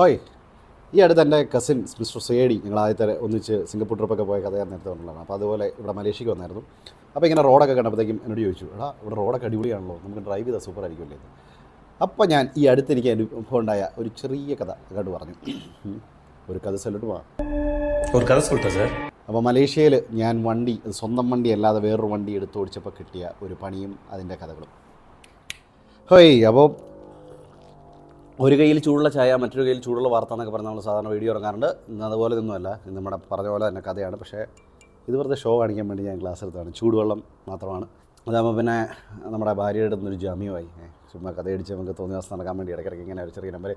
ഹോയ്. ഈ അടുത്ത് എന്റെ കസിൻ മിസ്റ്റർ സേഡി ഞങ്ങൾ ആദ്യത്തെ ഒന്നിച്ച് സിംഗപ്പൂർ ട്രിപ്പൊക്കെ പോയ കഥയാണ് നേരത്തെ പറഞ്ഞതാണ് അപ്പോൾ അതുപോലെ ഇവിടെ മലേഷ്യക്ക് വന്നായിരുന്നു. അപ്പോൾ ഇങ്ങനെ റോഡൊക്കെ കണ്ടപ്പോഴത്തേക്കും എന്നോട് ചോദിച്ചു എടാ ഇവിടെ റോഡൊക്കെ അടിപൊളിയാണല്ലോ നമുക്ക് ഡ്രൈവ് ചെയ്താൽ സൂപ്പർ ആയിരിക്കുമല്ലേ അപ്പോൾ ഞാൻ ഈ അടുത്ത് എനിക്ക് അനുഭവം ഉണ്ടായ ഒരു ചെറിയ കഥ അങ്ങോട്ട് പറഞ്ഞു. ഒരു കഥ സൊല്ലട്ടുമാ ഒരു കഥ സാർ? അപ്പോൾ മലേഷ്യയിൽ ഞാൻ വണ്ടി സ്വന്തം വണ്ടി അല്ലാതെ വേറൊരു വണ്ടി എടുത്ത് ഓടിച്ചപ്പോൾ കിട്ടിയ ഒരു പണിയും അതിന്റെ കഥകളും. ഹോയ് അപ്പോൾ ഒരു കയ്യിൽ ചൂടുള്ള ചായ മറ്റൊരു കയ്യിൽ ചൂടുള്ള വാർത്ത എന്നൊക്കെ പറഞ്ഞ് നമ്മൾ സാധാരണ വീഡിയോ ഇറങ്ങാറുണ്ട്. ഇന്ന് അതുപോലെ ഒന്നുമല്ല. നമ്മുടെ പറഞ്ഞ പോലെ തന്നെ കഥയാണ്. പക്ഷേ ഇത് വെറുതെ ഷോ കാണിക്കാൻ വേണ്ടി ഞാൻ ക്ലാസ് എടുത്താണ് ചൂടുവെള്ളം മാത്രമാണ്. അതാകുമ്പോൾ പിന്നെ നമ്മുടെ ഭാര്യയുടെ ഒരു ജാമ്യമായി. ചുമ്മാ കഥ അടിച്ച് നമുക്ക് തോന്നിയ ദിവസം നടക്കാൻ വേണ്ടി ഇടയ്ക്കിടയ്ക്ക് ഇങ്ങനെ ഒരു ചെറിയ നമ്പർ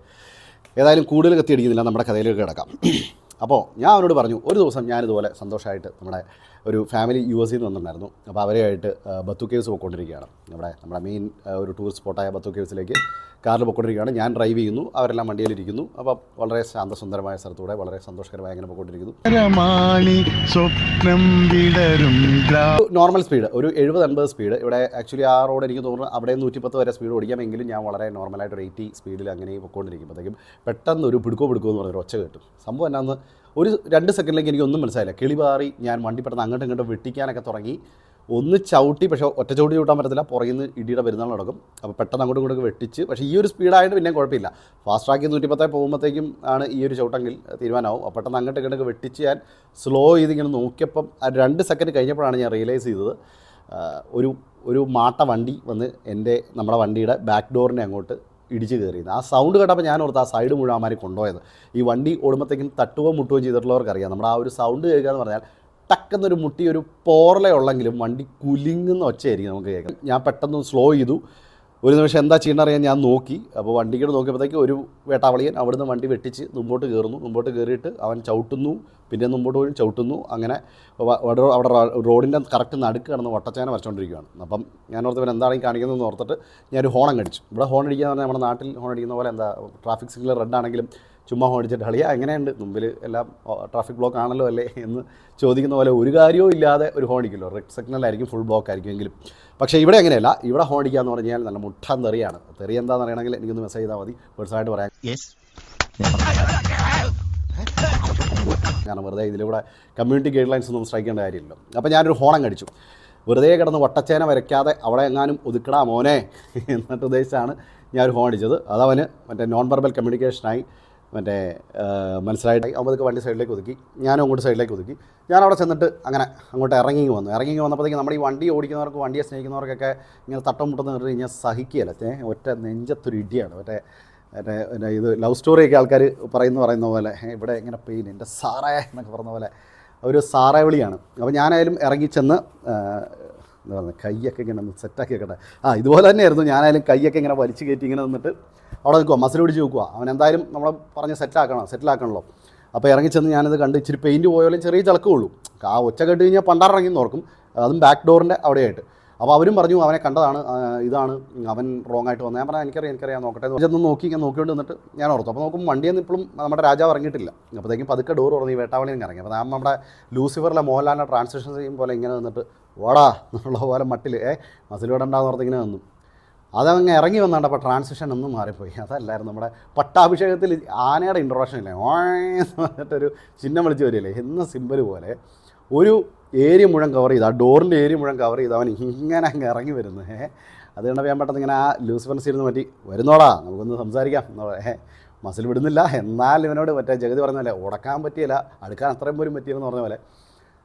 ഏതായാലും കൂടുതൽ കത്തി അടിക്കുന്നില്ല. നമ്മുടെ കഥയിലേക്ക് കിടക്കാം. അപ്പോൾ ഞാൻ അവനോട് പറഞ്ഞു ഒരു ദിവസം ഞാനിതുപോലെ സന്തോഷമായിട്ട് നമ്മുടെ ഒരു ഫാമിലി യു എസ് നിന്ന് വന്നിട്ടുണ്ടായിരുന്നു. അപ്പോൾ അവരെയായിട്ട് ബത്തു കേവ്സ് പോയിക്കൊണ്ടിരിക്കുകയാണ്. നമ്മുടെ നമ്മുടെ മെയിൻ ഒരു ടൂറിസ്റ്റ് സ്പോട്ടായ ബത്തു കേവ്സിലേക്ക് കാറിൽ പോയിക്കൊണ്ടിരിക്കുകയാണ്. ഞാൻ ഡ്രൈവ് ചെയ്യുന്നു. അവരെല്ലാം വണ്ടിയിലിരിക്കുന്നു. അപ്പോൾ വളരെ ശാന്തസുന്ദരമായ സ്ഥലത്തൂടെ വളരെ സന്തോഷകരമായി അങ്ങനെ പോയിക്കൊണ്ടിരിക്കുന്നു. നോർമൽ സ്പീഡ് ഒരു എഴുപത് അൻപത് സ്പീഡ് ഇവിടെ ആക്ച്വലി ആ റോഡ് എനിക്ക് തോന്നുന്നു അവിടെ നൂറ്റിപ്പത്ത് വരെ സ്പീഡ് ഓടിക്കാമെങ്കിലും ഞാൻ വളരെ നോർമലായിട്ട് ഒരു എയ്റ്റി സ്പീഡിൽ അങ്ങനെ പോയിക്കൊണ്ടിരിക്കുമ്പോഴത്തേക്കും പെട്ടെന്ന് ഒരു പിടുക്കോ പിടുക്കോ എന്ന് പറഞ്ഞൊരു ഒച്ച കേട്ടു. സംഭവം എന്നാന്ന് ഒരു രണ്ട് സെക്കൻഡിലേക്ക് എനിക്കൊന്നും മനസ്സിലായില്ല. കിളിപാറി ഞാൻ വണ്ടി പെട്ടെന്ന് അങ്ങോട്ടും ഇങ്ങോട്ടും വെട്ടിക്കാനൊക്കെ തുടങ്ങി. ഒന്ന് ചവിട്ടി പക്ഷേ ഒറ്റ ചവിട്ടി ചവിട്ടാൻ പറ്റത്തില്ല. പുറകിൽ നിന്ന് ഇടിയുടെ പെരുന്നാൾ നടക്കും. അപ്പോൾ പെട്ടെന്ന് അങ്ങോട്ടും ഇങ്ങോട്ടും വെട്ടിച്ച് പക്ഷേ ഈ ഒരു സ്പീഡായിട്ട് പിന്നെ കുഴപ്പമില്ല. ഫാസ്റ്റ് ട്രാക്കിൽ നൂറ്റിപ്പത്തായി പോകുമ്പോഴത്തേക്കും ആണ് ഈ ഒരു ചവിട്ടെങ്കിൽ തീരുമാനമാവും. അപ്പോൾ പെട്ടെന്ന് അങ്ങോട്ട് ഇങ്ങോട്ടും വെട്ടിച്ച് ഞാൻ സ്ലോ ചെയ്ത് ഇങ്ങനെ നോക്കിയപ്പം രണ്ട് സെക്കൻഡ് കഴിഞ്ഞപ്പോഴാണ് ഞാൻ റിയലൈസ് ചെയ്തത്. ഒരു ഒരു മാട്ട വണ്ടി വന്ന് എന്റെ നമ്മുടെ വണ്ടിയുടെ ബാക്ക് ഡോറിനെ അങ്ങോട്ട് ഇടിച്ച് കയറിയത്. ആ സൗണ്ട് കേട്ടപ്പോൾ ഞാൻ ഓർത്ത് ആ സൈഡ് മുഴുവൻ അമാരി കൊണ്ടുപോയത്. ഈ വണ്ടി ഓടുമ്പോഴത്തേക്കും തട്ടുകയോ മുട്ടുകയോ ചെയ്തിട്ടുള്ളവർക്ക് അറിയാം നമ്മുടെ ആ ഒരു സൗണ്ട് കേൾക്കുക എന്ന് പറഞ്ഞാൽ ടക്കെന്നൊരു മുട്ടി ഒരു പോറലേ ഉള്ളെങ്കിലും വണ്ടി കുലിങ്ങുന്ന ഒച്ചയായിരിക്കും നമുക്ക് കേൾക്കാം. ഞാൻ പെട്ടെന്ന് സ്ലോ ചെയ്തു. ഒരു നിമിഷം എന്താ ചെയ്യണമെന്ന് അറിയാൻ ഞാൻ നോക്കി. അപ്പോൾ വണ്ടിക്കോട് നോക്കിയപ്പോഴത്തേക്ക് ഒരു വേട്ടാവളിയൻ അവിടുന്ന് വണ്ടി വെട്ടിച്ച് മുമ്പോട്ട് കയറുന്നു. മുമ്പോട്ട് കയറിയിട്ട് അവൻ ചവിട്ടുന്നു. പിന്നെ മുമ്പോട്ട് പോയി ചവിട്ടുന്നു. അങ്ങനെ അവിടെ റോഡിന്റെ കറക്റ്റ് നടുക്ക് കിടന്ന് വട്ടച്ചേന വരച്ചുകൊണ്ടിരിക്കുകയാണ് അപ്പം ഞാൻ ഓർത്ത് ഇവൻ എന്താണ് കാണിക്കുന്നതെന്ന് ഓർത്തിട്ട് ഞാനൊരു ഹോൺ അടിച്ചു ഇവിടെ ഹോൺ അടിക്കുക എന്ന് പറഞ്ഞാൽ നമ്മുടെ നാട്ടിൽ ഹോൺ അടിക്കുന്ന പോലെ എന്താ ട്രാഫിക് സിഗ്നൽ റെഡ് ആണെങ്കിലും ചുമ്മാ ഓടിച്ചിട്ട് അളിയാ എങ്ങനെയുണ്ട്? മുമ്പിൽ എല്ലാം ട്രാഫിക് ബ്ലോക്ക് ആണല്ലോ അല്ലേ? എന്ന് ചോദിക്കുന്ന പോലെ ഒരു കാര്യവും ഇല്ലാതെ ഒരു ഹോണിക്കല്ലോ റെഡ് സിഗ്നലായിരിക്കും ഫുൾ ബ്ലോക്ക് ആയിരിക്കുമെങ്കിലും പക്ഷേ ഇവിടെ അങ്ങനെയല്ല ഇവിടെ ഹോണിക്കുക എന്ന് പറഞ്ഞാൽ നല്ല മുട്ടാൻ തെറിയാണ്. തെറി എന്താണെന്ന് അറിയണമെങ്കിൽ എനിക്കൊന്ന് മെസ്സേജ് ചെയ്താൽ മതി. പേഴ്സണായിട്ട് പറയാം. കാരണം വെറുതെ ഇതിലൂടെ കമ്മ്യൂണിറ്റി ഗൈഡ് ലൈൻസ് ഒന്നും സ്ട്രൈക്കേണ്ട കാര്യമില്ലല്ലോ. അപ്പോൾ ഞാനൊരു ഹോണം കടിച്ചു വെറുതെ കിടന്ന് വട്ടച്ചേന വരയ്ക്കാതെ അവിടെ എങ്ങാനും ഒതുക്കടാ മോനെ എന്നിട്ട് ഉദ്ദേശിച്ചാണ് ഞാനൊരു ഹോൺ അടിച്ചത്. അതവന് മറ്റേ നോൺ വെർബൽ കമ്മ്യൂണിക്കേഷനായി മറ്റേ മനസ്സിലായിട്ട് അമ്പതൊക്കെ വണ്ടി സൈഡിലേക്ക് ഒതുക്കി. ഞാനും അങ്ങോട്ട് സൈഡിലേക്ക് ഒതുക്കി. ഞാൻ അവിടെ ചെന്നിട്ട് അങ്ങനെ അങ്ങോട്ട് ഇറങ്ങി വന്നു. ഇറങ്ങി വന്നപ്പോഴത്തേക്കും നമ്മുടെ ഈ വണ്ടി ഓടിക്കുന്നവർക്ക് വണ്ടിയെ സ്നേഹിക്കുന്നവർക്കൊക്കെ ഇങ്ങനെ തട്ടം മുട്ടം നിന്നിട്ട് കഴിഞ്ഞാൽ സഹിക്കുകയല്ല. ഒറ്റ നെഞ്ചത്തൊരു ഇടിയാണ്. മറ്റേ പിന്നെ ഇത് ലവ് സ്റ്റോറിയൊക്കെ ആൾക്കാർ പറയുന്ന പറയുന്ന പോലെ ഇവിടെ ഇങ്ങനെ പെയിൻ എന്റെ സാറേ എന്നൊക്കെ പറഞ്ഞ പോലെ ഒരു സാറേ വിളിയാണ്. അപ്പോൾ ഞാനായാലും ഇറങ്ങി ചെന്ന് എന്താ പറയുക കൈയൊക്കെ ഇങ്ങനെ ഒന്ന് സെറ്റാക്കി വെക്കട്ടെ. ആ ഇതുപോലെ തന്നെയായിരുന്നു. ഞാനായാലും കൈയൊക്കെ ഇങ്ങനെ വലിച്ചു കയറ്റി ഇങ്ങനെ നിന്നിട്ട് അവിടെ നിൽക്കുക മസിൽ പിടിച്ച് നോക്കുക അവൻ എന്തായാലും നമ്മൾ പറഞ്ഞ് സെറ്റാക്കണം സെറ്റിലാക്കണമല്ലോ അപ്പോൾ ഇറങ്ങി ഇറങ്ങിച്ചെന്ന് ഞാനത് കണ്ട് ഇച്ചിരി പെയിന്റ് പോയാലും ചെറിയ ചിലക്കുള്ളൂ ആ ഒച്ച കേട്ട് കഴിഞ്ഞാൽ പണ്ടാറിറങ്ങി നോർക്കും അതും ബാക്ക് ഡോറിന്റെ അവിടെയായിട്ട്. അപ്പോൾ അവരും പറഞ്ഞു അവനെ കണ്ടതാണ് ഇതാണ് അവൻ റോങ് ആയിട്ട് വന്നത്. ഞാൻ പറഞ്ഞാൽ എനിക്കറിയാം എനിക്കറിയാം നോക്കട്ടെ ചെന്ന് നോക്കി ഇങ്ങനെ നോക്കിക്കൊണ്ട് നിന്നിട്ട് ഞാൻ ഓർത്തു. അപ്പോൾ നോക്കും വണ്ടിയിൽ നിന്ന് ഇപ്പോഴും നമ്മുടെ രാജാവ് ഇറങ്ങിയിട്ടില്ല. അപ്പോഴത്തേക്കും പതുക്കെ ഡോർ തുറന്ന് ഈ വേട്ടാവളിയിൽ ഇറങ്ങി. അപ്പോൾ ഞാൻ നമ്മുടെ ലൂസിഫറിലെ മോഹൻലാലിനെ ട്രാൻസ്ലേഷൻ ചെയ്യും പോലെ ഇങ്ങനെ നിന്നിട്ട് ഓടാ എന്നുള്ള പോലെ മട്ടിൽ ഏ മസിൽ വിടണ്ടാന്ന് ഓർത്ത് ഇങ്ങനെ നിന്നു. അതങ്ങ് ഇറങ്ങി വന്നാണ്ട് അപ്പോൾ ട്രാൻസിഷൻ ഒന്നും മാറിപ്പോയി. അതല്ലായിരുന്നു നമ്മുടെ പട്ടാഭിഷേകത്തിൽ ആനയുടെ ഇൻട്രൊഡക്ഷൻ ഇല്ലേ? ഓയ് എന്ന് പറഞ്ഞിട്ടൊരു ചിഹ്നം വിളിച്ച് വരില്ലേ? എന്ന സിമ്പൽ പോലെ ഒരു ഏരിയ മുഴുവൻ കവർ ചെയ്ത് ആ ഡോറിന്റെ ഏരിയ മുഴുവൻ കവർ ചെയ്ത് അവൻ ഇങ്ങനെ അങ്ങ് ഇറങ്ങി വരുന്നു. ഏ അത് ഞാൻ പെട്ടെന്ന് ഇങ്ങനെ ആ ലൂസിഫൻസ് ഇരുന്ന് പറ്റി വരുന്നോടാ നമുക്കൊന്ന് സംസാരിക്കാം. എന്ന് ഏ മസിൽ വിടുന്നില്ല. എന്നാൽ ഇവനോട് മറ്റേ ജഗതി പറഞ്ഞ പോലെ ഉടക്കാൻ പറ്റിയില്ല അടുക്കാൻ അത്രയും പോലും പറ്റിയെന്ന് പറഞ്ഞ പോലെ